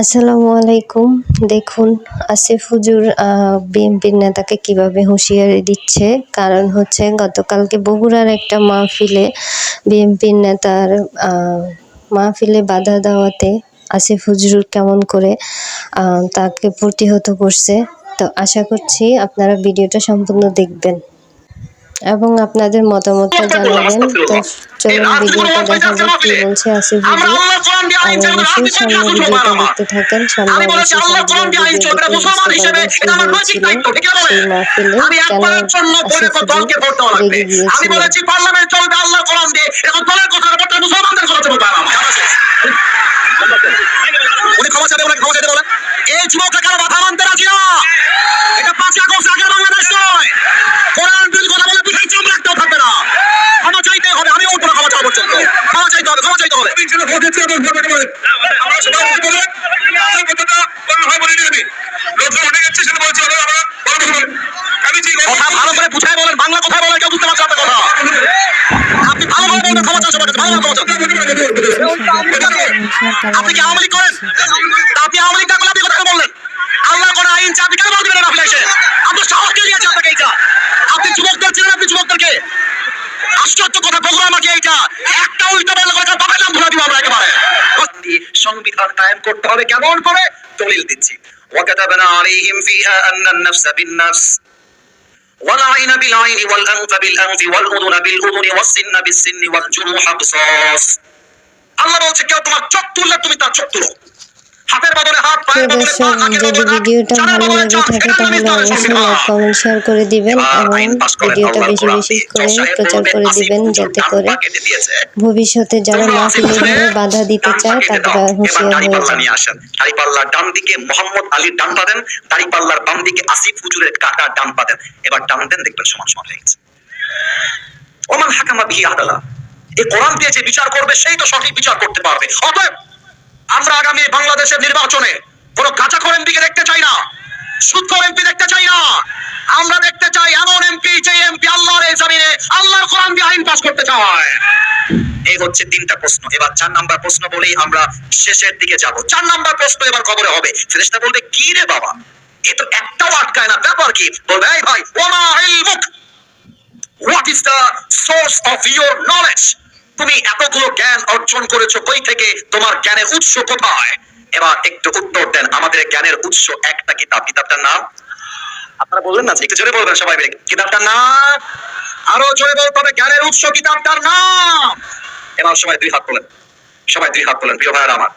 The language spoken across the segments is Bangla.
আসসালামু আলাইকুম। দেখুন, আসিফ হুজুর বিএনপির নেতাকে কীভাবে হুঁশিয়ারি দিচ্ছে, কারণ হচ্ছে গতকালকে বগুড়ার একটা মাহফিলে বিএনপির নেতার মাহফিলে বাধা দেওয়াতে আসিফ হুজুর কেমন করে তাকে প্রতিহত করছে। তো আশা করছি আপনারা ভিডিওটা সম্পূর্ণ দেখবেন। এবং আপনাদের মতামতটা জানাবেন। তো চলুন ভিডিওটা দেখা যাক কি বলছে আসিফ আমরা আল্লাহ কোরআন দিয়ে আইন আর অবশ্যই সামনে ভিডিওটা। দেখতে থাকেন সামনে আমি বলেছি অবশ্যই আল্লাহ কোরআন দিয়ে। আইন চলবে না মুসলমান হিসেবে এটা আমার নৈতিক দায়িত্ব ঠিক আছে সেই মাহফিলে আমি কেন একবারের জন্য বলে তো আসিফ দলকে হুজুর ভোট দেওয়া লাগবে রেগে আমি গিয়েছিলেন বলেছি পার্লামেন্ট চলবে আল্লাহ কোরআন দিয়ে এখন দলের কথা ব্যাপারটা মুসলমানদের কথা বলতে হবে আমার কাছে। উনি ক্ষমা চাইবে ওনাকে ক্ষমা চাইতে বলেন এই যুবকরা কারও মাথা মানতে রাজি না এটা পাঁচই আগস্ট আগের বাংলাদেশ নয় কোরআন বিরোধী কথা বলে পিঠাই চামড়া একটাও থাকবে না ক্ষমা চাইতে হবে আমি উঠবো না ক্ষমা চাওয়া পর্যন্ত ক্ষমা চাইতে হবে ক্ষমা চাইতে হবে আমরা সবাই মিলে বলে, এই কথাটা বলা হয় বলে দিবি। লোকজন অনেক আছে সেটা বলছি, আমরা- আমরা বড় কথা বলি। আমি যে কথা ভালো করে বুঝাই বলেন বাংলা কথা বলেন কেউ বুঝতে পারছে না আপনার কথা আপনি ভালো করে বলবেন ক্ষমা চাচ্ছেন ভালো করে ক্ষমা চাচ্ছেন আপনি কি আওয়ামী লীগ করেন তা আপনি আওয়ামী লীগ না করলে আপনি কথা কেন বললেন আল্লাহ করে আইন চা আপনি কেন বলতে পারেন আপনি এসে আপনার সাহস কে দিয়েছে আপনাকে এইটা আপনি যুবকদের ছিলেন আপনি যুবকদেরকে আশ্চর্য কথা বগুড়া মাকে এইটা একটা উল্টা বললে করে তার বাপের নাম ধরে দিব আমরা একেবারে সংবিধান কায়েম করতে হবে কেমন করে দলিল দিচ্ছি وكتبنا عليهم فيها أن النفس بالنفس والعين بالعين والأنف بالأنف والأذن بالأذن والسن بالسن والجروح قصاص আল্লাহ বলছে কেউ তোমার চোখ তুললে তুমি তার চোখ তুলো দর্শক যদি ভিডিওটা ভালো লাগে থাকে তাহলে অবশ্যই লাইক কমেন্ট শেয়ার করে দিবেন এবং ভিডিওটা বেশি বেশি করে প্রচার করে দিবেন যাতে করে। ভবিষ্যতে যারা এভাবে বাধা দিতে চায় তারা হুঁশিয়ার হয়ে যায়। দাঁড়িপাল্লার ডান দিকে মোহাম্মদ আলীর ডান পা দেন দাঁড়িপাল্লার বাম দিকে আসিফ হুজুরের কাকা ডান পা দেন। এবার ডান দেন দেখবেন সমান সমান হয়ে গেছে। ওমান হাকামা বিহি আদালা। এই কোরআন দিয়ে যে বিচার করবে সেই তো সঠিক বিচার করতে পারবে। অতএব আমরা আগামী বাংলাদেশের নির্বাচনে কোন কাঁচা এমপিকে দেখতে চাই না, সুৎখর এমপি দেখতে চাই না। আমরা দেখতে চাই এমন এমপি যে এমপি আল্লাহর এই জমিনে, আল্লাহর কোরআন দিয়ে আইন পাস করতে চায়। এই হচ্ছে তিনটা প্রশ্ন। এবার চার নাম্বার প্রশ্ন বলেই আমরা শেষের দিকে যাব। চার নাম্বার প্রশ্ন এবার কবরে হবে। ফেরেশতা বলবে, কি রে বাবা? এ তো একটাও আটকায় না। ব্যাপার কি? বলবে, এই ভাই, ওমা ইলমুক। What is the source of your knowledge তুমি এতগুলো জ্ঞান অর্জন করেছ কই থেকে? তোমার জ্ঞানের উৎস কোথায়? এবার একটু উত্তর দেন। আমাদের জ্ঞানের উৎস একটা কিতাব। কিতাবটার নাম? আপনারা বললেন না একটু জোরে বলবেন সবাই মিলে। কিতাবটার নাম? আরও জোরে বলতে হবে জ্ঞানের উৎস কিতাবটার নাম! এবার সবাই দুই হাত তোলেন। সবাই দুই হাত তোলেন, প্রিয় ভাইয়ের আমার।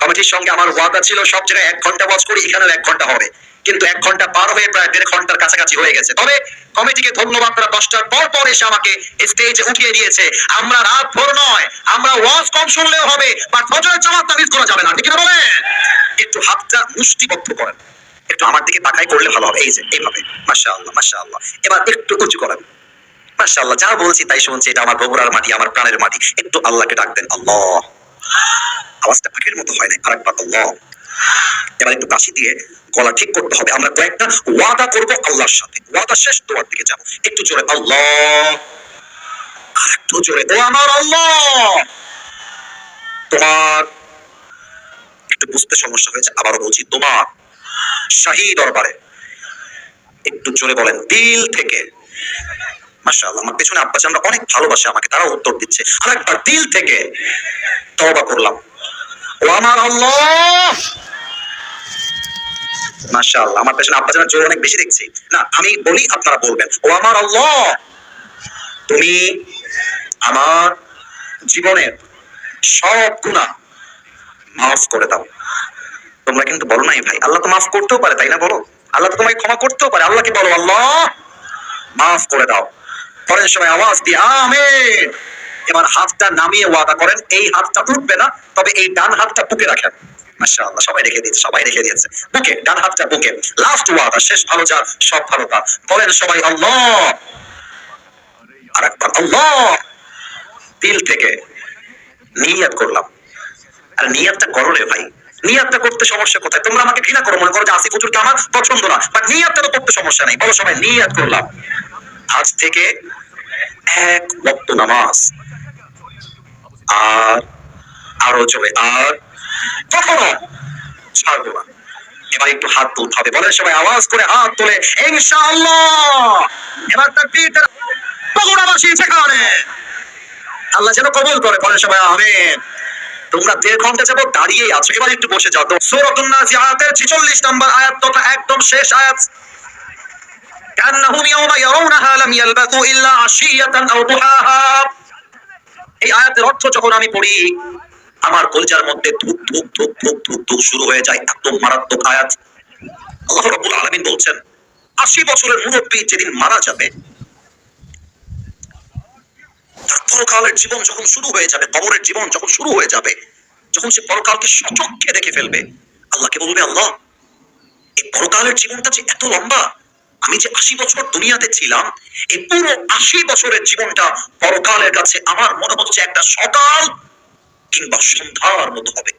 কমিটির সঙ্গে আমার ওয়াদা ছিল, সব জায়গায় এক ঘণ্টা ওয়াজ করি, এখানেও এক ঘণ্টা হবে। কিন্তু এক ঘণ্টা পার হয়ে প্রায় দেড় ঘণ্টার কাছাকাছি হয়ে গেছে। তবে কমিটিকে ধন্যবাদ তারা দশটার পর পর এসে আমাকে স্টেজে উঠিয়ে দিয়েছে। আমরা রাত ভোর নয়, আমরা ওয়াজ কম শুনলেও হবে, বা ফজরের জামাতটা মিস করা যাবে না। ঠিক না বলেন? একটু হাতটা মুষ্টিবদ্ধ করেন। একটু আমার দিকে তাকাই করলে ভালো হবে। এই যে, এইভাবে। মাশা আল্লাহ মাশা আল্লাহ এবার একটু উঁচু করেন। মাশাআল্লাহ, যা বলছি তাই শুনছি। এটা আমার বগুড়ার মাটি, আমার প্রাণের মাটি। একটু আল্লাহকে ডাক দেন। আল্লাহ। আওয়াজটা পাখির মতো হয় না আরেকবার আল্লাহ। এবার একটু কাশি দিয়ে গলা ঠিক করতে হবে। আমরা কয়েকটা ওয়াদা করব আল্লাহর সাথে। ওয়াদা শেষ, দোয়ার দিকে যাব। একটু জোরে, আল্লাহ। জোরে, ও আমার আল্লাহ। তোমার একটু বুঝতে সমস্যা হয়েছে, আবারও বলছি, তোমার শাহী দরবারে একটু জোরে বলেন, দিল থেকে। মাশাআল্লাহ, আমার পেছনে আব্বাস আমরা অনেক ভালোবাসে আমাকে তারা উত্তর দিচ্ছে। আর একবার দিল থেকে তওবা করলাম। ও আমার আল্লাহ। আমার পেছনে অনেক বেশি দেখছি। না, আমি বলি আপনারা বলবেন, ও আমার আল্লাহ! তুমি আমার জীবনের সব গুনাহ মাফ করে দাও। তোমরা কিন্তু বলো নাই ভাই, আল্লাহ তো মাফ করতেও পারে, তাই না বলো? আল্লাহ তো তোমাকে ক্ষমা করতেও পারে, আল্লাহকে বলো, আল্লাহ, মাফ করে দাও। পরের সময় আওয়াজ দিয়ে, আমিন। এবার হাতটা নামিয়ে ওয়াদা করেন, এই হাতটা উঠবে না, তবে এই ডান হাতটা বুকে রাখেন। মাশাআল্লাহ, সবাই রেখে দিয়েছে, সবাই রেখে দিয়েছে। বুকে, ডান হাতটা বুকে। লাস্ট ওয়াদা শেষ সব বলেন সবাই, আল্লাহ। আল্লাহ। দিল থেকে নিয়াত করলাম। আর নিয়াতটা করো রে ভাই। নিয়াতটা করতে সমস্যা কোথায়? তোমরা আমাকে ঘৃণা করো, মনে করো যে আসিফ হুজুরকে আমার পছন্দ না। বাট নিয়াতটা তো করতে সমস্যা নেই। বলো সবাই, নিয়াত করলাম। আজ থেকে এক ওয়াক্ত নামাজ। আর আরও জোরে, আর কখনো ছাড়বো না এবার একটু হাত তুলতে হবে বলেন সবাই আওয়াজ করে হাত তোলে ইনশাআল্লাহ এবার তাকবীর বগুড়াবাসী সেখানে আল্লাহ যেন কবুল করে বলেন সবাই আমিন তোমরা দেড় ঘন্টা যাবত দাঁড়িয়েই আছো এবার একটু বসে যাও তো সূরাতুন নাজিআতের 46 নম্বর আয়াত তথা একদম শেষ আয়াত كأنهم يوم يرونها لم يلبثوا إلا عشية أو ضحاها এই আয়াতের অর্থ যখন আমি পড়ি আমার কলজার মধ্যে ধুক ধুক ধুক ধুক ধুক ধুক শুরু হয়ে যায় এত মারাত্মক আয়াত আল্লাহ রাব্বুল আলামিন বলছেন, আশি বছরের মুরব্বী যেদিন মারা যাবে, তার পরকালের জীবন যখন শুরু হয়ে যাবে, কবরের জীবন যখন শুরু হয়ে যাবে, যখন সে পরকালকে সচক্ষে দেখে ফেলবে, আল্লাহকে বলবে, আল্লাহ, এই পরকালের জীবনটা যে এত লম্বা, আমি যে আশি বছর দুনিয়াতে ছিলাম, এই পুরো আশি বছরের জীবনটা পরকালের কাছে আমার মনে হচ্ছে একটা সকাল কিংবা সন্ধ্যার মতো হবে।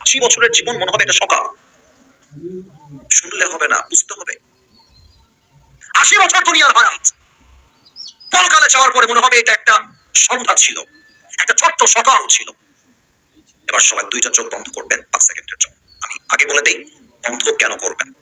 আশি বছরের জীবন মনে হবে একটা সকাল। শুনলে হবে না, বুঝতে হবে। আশি বছর দুনিয়ার হায়াত। পরকালে যাওয়ার পরে মনে হবে এটা একটা সন্ধ্যা ছিল। একটা ছোট্ট সকাল ছিল। এবার সবাই দুইটা চোখ বন্ধ করবেন, পাঁচ সেকেন্ডের জন্য। আমি আগে বলে দেই, বন্ধ কেন করবেন?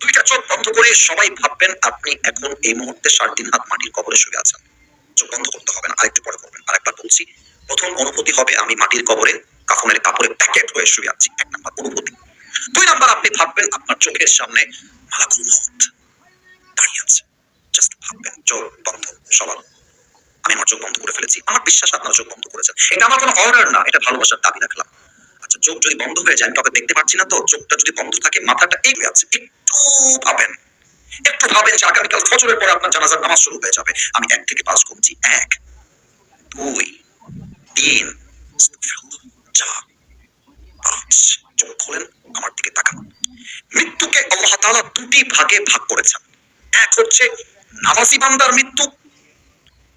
দুইটা চোখ বন্ধ করে সবাই ভাববেন, আপনি এখন এই মুহূর্তে সাত দিন হাত মাটির কবরে শুয়ে আছেন। চোখ বন্ধ করতে হবে না। আরেকটু পরে করবেন। আরেকবার বলছি, প্রথম অনুভূতি হবে আমি মাটির কবরে কাফনের কাপড়ে প্যাকেট হয়ে শুয়ে আছি। এক নাম্বার অনুভূতি। দুই নাম্বার, আপনি ভাববেন আপনার চোখের সামনে মালাকুল মউত দাঁড়িয়ে আছে। জাস্ট ভাববেন, চোখ বন্ধ, সবার। আমি আমার চোখ বন্ধ করে ফেলেছি। আমার বিশ্বাস আপনার চোখ বন্ধ করেছেন এটা আমার কোনো অর্ডার না, এটা ভালোবাসার দাবি রাখলাম। আচ্ছা চোখ যদি বন্ধ হয়ে যায়, আমি কাউকে দেখতে পাচ্ছি না তো? চোখটা যদি বন্ধ থাকে, মাথাটা এগিয়ে আছে, একটু ভাবেন। একটু ভাবেন যে আগামীকাল ফজরের পর আপনার জানাজার নামাজ শুরু হয়ে যাবে। আমি এক থেকে পাঁচ গুনছি এক, দুই, তিন চোখ খোলেন, আমার দিকে তাকান। মৃত্যুকে আল্লাহ তাআলা দুটি ভাগে ভাগ করেছেন। এক হচ্ছে নামাজি বান্দার মৃত্যু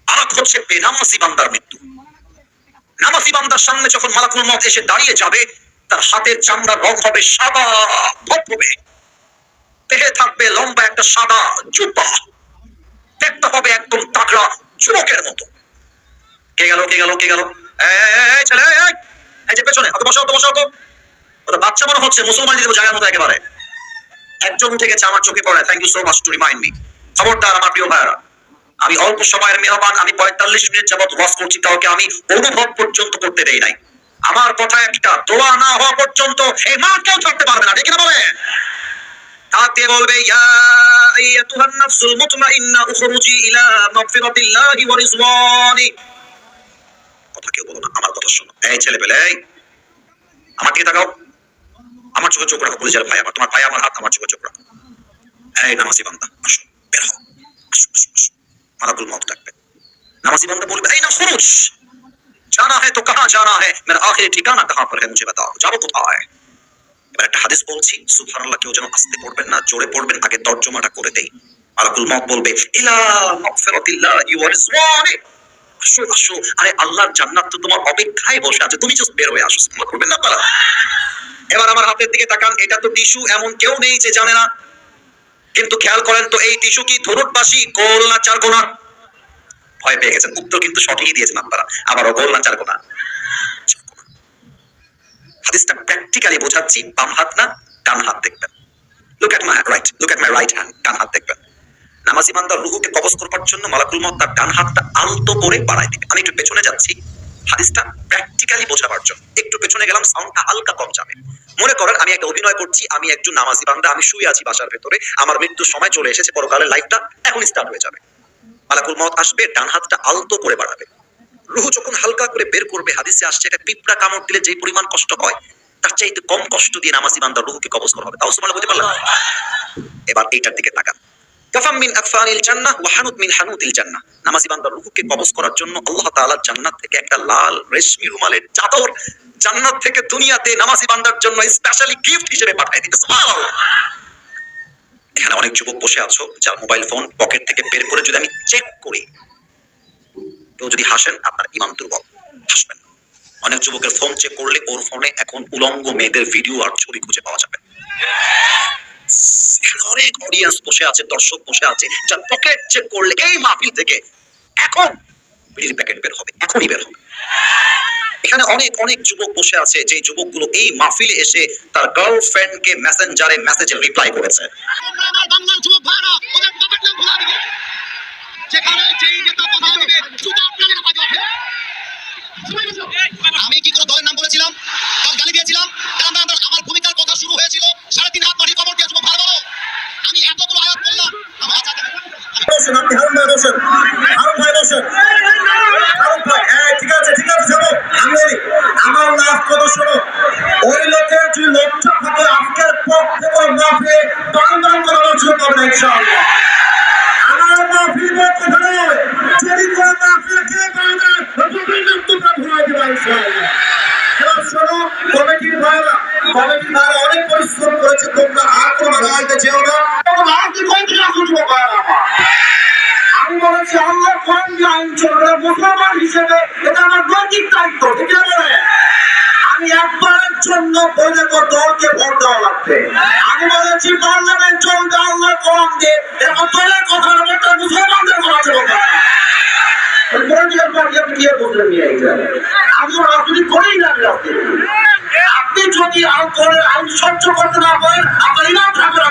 আর এক হচ্ছে বেনামাজি বান্দার মৃত্যু। নামাজি বান্দার সামনে যখন মালাকুল মত এসে দাঁড়িয়ে যাবে, তার হাতের চামড়া রং হবে সাদা, ধবধবে। দেহে থাকবে লম্বা একটা সাদা জুব্বা। দেখতে হবে একদম তাগড়া যুবকের মতো। কে গেল কে গেল কে গেল? এই ছেলে এই, যে পেছনে অত বসো অত বসো তো। ওটা বাচ্চা মনে হচ্ছে মুসলমান জায়গার মতো একেবারে। একজন আমার চোখে পড়ে thank you so much to remind me খবরদার আমার প্রিয় ভাইরা আমি অল্প সময়ের মেহমান আমি পঁয়তাল্লিশ মিনিট যাবত ওয়াজ করছি কাউকে আমি অনুভব পর্যন্ত করতে দেই নাই। আমার কথা একটা দোয়া না হওয়া পর্যন্ত এই মা কেউ থাকতে পারবে না ঠিক না বলে হাত দিয়ে বলবে ইয়া আইয়াতুহান নাফসুল মুতমাইন্না উখরুজি ইলা মাগফিরাতিল্লাহি ওয়া রিজওয়ানি কথা কেউ বলো না আমার কথা শোনো এই ছেলে পেলে এই আমার দিকে তাকাও আমার চোখে চোখ রাখো পুলিশের ভাই আমার তোমার ভাই আমার হাত আমার চোখে চোখ রাখো এই নামাজি বান্দা আসো বের হও আসো আসো আসো মালাকুল মউত ডাকবে নামাজি বান্দা বলবে এই না খুরুজ জানা है तो कहां जाना है मेरा आखिरी ठिकाना कहां पर है मुझे बताओ যাবো কোথায় একটা হাদিস বলছি, সুবহানাল্লাহ, কেউ যেন আসতে পড়বেন না, জোরে পড়বেন, আগে তর্জমাটা করে দেই। মালাকুল মউত বলবে আসো আসো, আরে আল্লাহর জান্নাত তো তোমার অপেক্ষায় বসে আছে, তুমি জাস্ট বের হয়ে আসো করবেন না এবার আমার হাতের দিকে তাকান, এটা তো টিস্যু, এমন কেউ নেই যে জানে না। কিন্তু খেয়াল করেন তো, এই টিস্যু কি ধনুটবাসী গোল না চার কোনা ভয় পেয়ে গেছেন, উত্তর কিন্তু সঠিকই দিয়েছেন আপনারা, আবারও গোল না চার কোনা। হাদিসটা প্র্যাকটিক্যালি বোঝাচ্ছি, বাম হাত না, ডান হাত দেখবেন। Look at my right look at my right hand ডান হাত দেখবেন। নামাজি বান্দার রুহুকে কবজ করবার জন্য মালাকুল মত তার ডান হাতটা আলতো করে বাড়ায় দিবে। আমি একটু পেছনে যাচ্ছি। হাদিসটা প্র্যাকটিক্যালি বোঝাবার জন্য। একটু পেছনে গেলাম সাউন্ডটা হালকা কম যাবে। মনে করেন, আমি একটা অভিনয় করছি, আমি একজন নামাজি বান্দা, আমি শুয়ে আছি বাসার ভেতরে, আমার মৃত্যুর সময় চলে এসেছে, পরকালের লাইফটা এখন স্টার্ট হয়ে যাবে। মালাকুল মত আসবে, ডান হাতটা আলতো করে বাড়াবে। রুহু যখন হালকা করে বের করবে, হাদিসে আসছে এটা পিঁপড়া কামড় দিলে যে পরিমাণ কষ্ট হয়, তার চাইতে কম কষ্ট দিয়ে নামাজি বান্দার রুহুকে কবজ করা হবে। তাও সুবহানাল্লাহ বলতে পারলাম? এবার এইটার দিকে তাকান। কাফাম মিন আকফানিল জান্নাহ ওয়া হানুত মিন হানুতিল জান্নাহ। নামাজি বান্দার রুহুকে কবজ করার জন্য আল্লাহ তাআলা জান্নাত থেকে একটা লাল রেশমি রুমালের চাদর জান্নাত থেকে দুনিয়াতে নামাজি বান্দার জন্য স্পেশালি গিফট হিসেবে পাঠিয়ে দিতে সুবহানাল্লাহ। এখানে অনেক যুবক বসে আছো, যার মোবাইল ফোন পকেট থেকে বের করে যদি আমি চেক করি কেউ যদি হাসেন, আপনার ইমান দুর্বল। হাসবেন অনেক যুবকের ফোন চেক করলে ওর ফোনে এখন উলঙ্গ মেয়েদের ভিডিও আর ছবি খুঁজে পাওয়া যাবে। অনেক অডিয়েন্স বসে আছে, দর্শক বসে আছে যার পকেট চেক করলে এই মাহফিল থেকে এখন বিড়ির প্যাকেট বের হবে, এখনই বের হবে। এখানে অনেক অনেক যুবক বসে আছে যে যুবকগুলো এই মাহফিলে এসে তার গার্লফ্রেন্ডকে মেসেঞ্জারে মেসেজে রিপ্লাই করেছে। যেখানে যেই নেতা থেকে মাফে টান টান করানোর পাবে না ইনশাআল্লাহ আমার মাফির কথা নয় যদি কোনো কে পাবে রকমের নাম তোমরা ভুলাই দেবা ইনশাআল্লাহ কমিটির ভাইরা কমিটির ভাইরা অনেক পরিশ্রম করেছে, তোমরা আর কোনো লাগাইতে চেও না। আর কি কমিটি রাখো যুবক ভাইরা আমার। আমি বলেছি আল্লাহ কোরআন যে আইন চলবে মুসলমান হিসেবে এটা আমার নৈতিক দায়িত্ব। জন্য বৈধ দলকে ভোট দেওয়া লাগবে। আমি বলেছি, পার্লামেন্ট চলবে আল্লাহ কোরআন দিয়ে। এখন দলের কথা একটা মুসলমানদের কথা চলবে আমি রাজনীতি করেই না আপনি যদি আইন সহ্য করতে না পারেন, আপনার ইমাম থাকবে না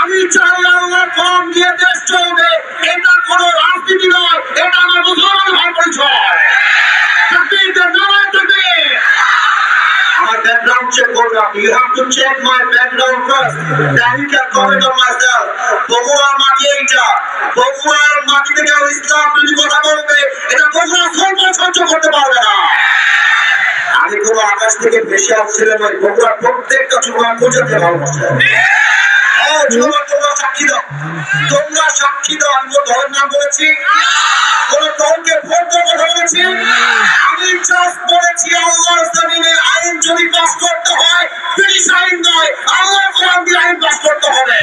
আমি চাই আল্লাহ কম দিয়ে দেশ চলবে এটা কোনো রাজনীতি নয় এটা আমার মুসলমান ভাই পরিচয় তাকবীর দেন, নারায়ে তাকবীর। আমার ব্যাকগ্রাউন্ড চেক করবে to check my background first then you can comment on myself বগুড়ার মাটি এইটা বগুড়ার মাটি থেকে ইসলাম যদি কথা বলবে এটা বগুড়া সহ্য সহ্য করতে পারবে না আমি কোনো আকাশ থেকে ভেসে আসছিলাম ওই বগুড়ার প্রত্যেকটা যুবক বোঝাতে ভালোবাসে সাক্ষী দাও তোমরা সাক্ষী দাও আমি দলের নাম বলেছি। কোন দলকে ভোট দেওয়ার কথা বলেছি। আমি জাস্ট বলেছি, আল্লাহর জমিনে আইন যদি পাস করতে হয়, ব্রিটিশ আইন নয়, আল্লাহর কোরআন দিয়ে আইন পাস করতে হবে।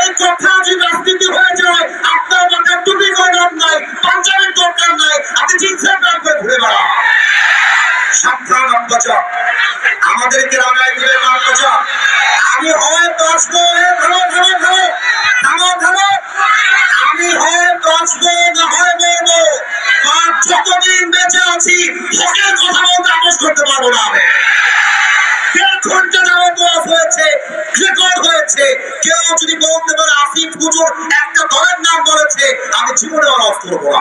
এই কথা যদি রাজনীতি হয়ে যায়, আপনার মাথায় টুপি করার নাই, পাঞ্জাবের দরকার নাই, আপনি জিন্সের প্যান্ট করে ঘুরে বেড়ান। সাবধান আমাদেরকে রাগায় দিলে আব্বাচা আমি হয় বাঁচবো এ ধরো ধরো ধরো। থামো থামো আমি হয় বাঁচবো না হয় মরবো আর যতদিন বেঁচে আছি হকের কথা বলতে আপোষ করতে পারব না আমি। ঘণ্টা যাবত ওয়াজ হয়েছে রেকর্ড হয়েছে, কেউ যদি বলতে পারে আসিফ হুজুর একটা দলের নাম বলেছে, আমি জীবনে অনফ করব না।